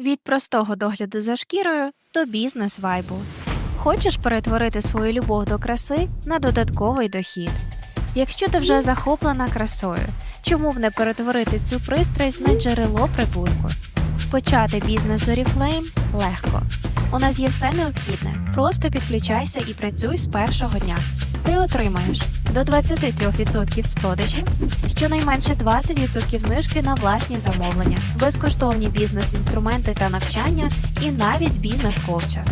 Від простого догляду за шкірою до бізнес-вайбу. Хочеш перетворити свою любов до краси на додатковий дохід? Якщо ти вже захоплена красою, чому б не перетворити цю пристрасть на джерело прибутку? Почати бізнес Oriflame легко. У нас є все необхідне. Просто підключайся і працюй з першого дня. Ти отримаєш до 23% з продажів, щонайменше 20% знижки на власні замовлення, безкоштовні бізнес-інструменти та навчання і навіть бізнес-ковча.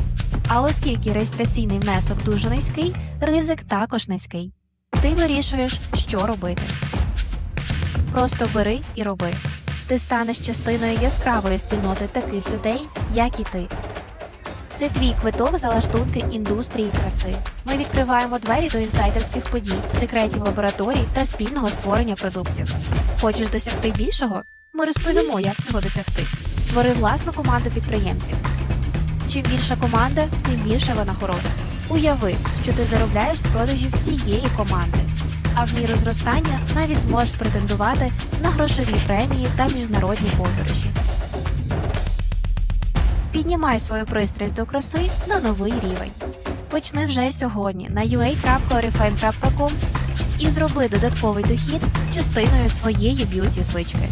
А оскільки реєстраційний внесок дуже низький, ризик також низький. Ти вирішуєш, що робити. Просто бери і роби. Ти станеш частиною яскравої спільноти таких людей, як і ти. Це твій квиток за лаштунки індустрії краси. Ми відкриваємо двері до інсайдерських подій, секретів лабораторій та спільного створення продуктів. Хочеш досягти більшого? Ми розповімо, як цього досягти. Створи власну команду підприємців. Чим більша команда, тим більша винагорода. Уяви, що ти заробляєш з продажів всієї команди, а в міру зростання навіть зможеш претендувати на грошові премії та міжнародні подорожі. Піднімай свою пристрасть до краси на новий рівень. Почни вже сьогодні на ua.orifame.com і зроби додатковий дохід частиною своєї б'юті звички.